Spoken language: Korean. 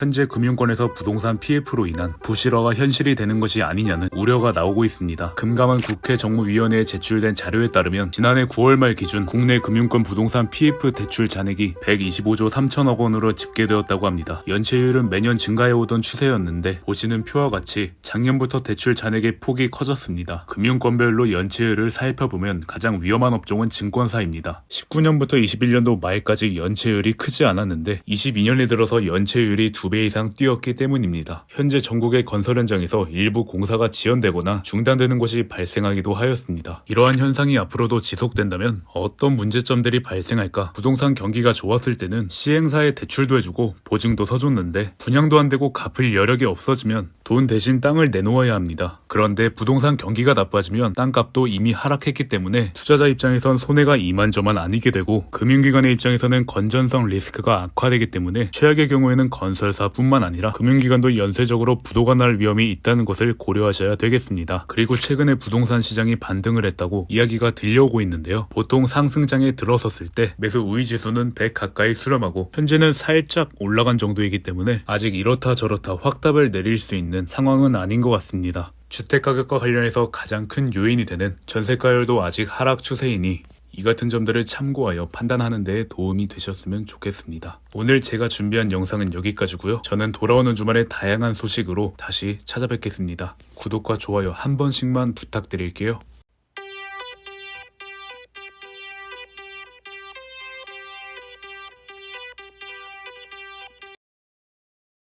현재 금융권에서 부동산 PF로 인한 부실화가 현실이 되는 것이 아니냐는 우려가 나오고 있습니다. 금감원 국회 정무위원회에 제출된 자료에 따르면 지난해 9월 말 기준 국내 금융권 부동산 PF 대출 잔액이 125조 3천억 원으로 집계되었다고 합니다. 연체율은 매년 증가해오던 추세였는데 보시는 표와 같이 작년부터 대출 잔액의 폭이 커졌습니다. 금융권별로 연체율을 살펴보면 가장 위험한 업종은 증권사입니다. 19년부터 21년도 말까지 연체율이 크지 않았는데 22년에 들어서 연체율이 두배 이상 뛰었기 때문입니다. 현재 전국의 건설 현장에서 일부 공사가 지연되거나 중단되는 것이 발생하기도 하였습니다. 이러한 현상이 앞으로도 지속된다면 어떤 문제점들이 발생할까? 부동산 경기가 좋았을 때는 시행사에 대출도 해주고 보증도 서줬는데 분양도 안 되고 갚을 여력이 없어지면 돈 대신 땅을 내놓아야 합니다. 그런데 부동산 경기가 나빠지면 땅값도 이미 하락했기 때문에 투자자 입장에선 손해가 이만저만 아니게 되고 금융기관의 입장에서는 건전성 리스크가 악화되기 때문에 최악의 경우에는 건설 사뿐만 아니라 금융기관도 연쇄적으로 부도가 날 위험이 있다는 것을 고려하셔야 되겠습니다. 그리고 최근에 부동산 시장이 반등을 했다고 이야기가 들려오고 있는데요. 보통 상승장에 들어섰을 때 매수 우위 지수는 100 가까이 수렴하고 현재는 살짝 올라간 정도이기 때문에 아직 이렇다 저렇다 확답을 내릴 수 있는 상황은 아닌 것 같습니다. 주택가격과 관련해서 가장 큰 요인이 되는 전세가율도 아직 하락 추세이니 이 같은 점들을 참고하여 판단하는 데 도움이 되셨으면 좋겠습니다. 오늘 제가 준비한 영상은 여기까지고요. 저는 돌아오는 주말에 다양한 소식으로 다시 찾아뵙겠습니다. 구독과 좋아요 한 번씩만 부탁드릴게요.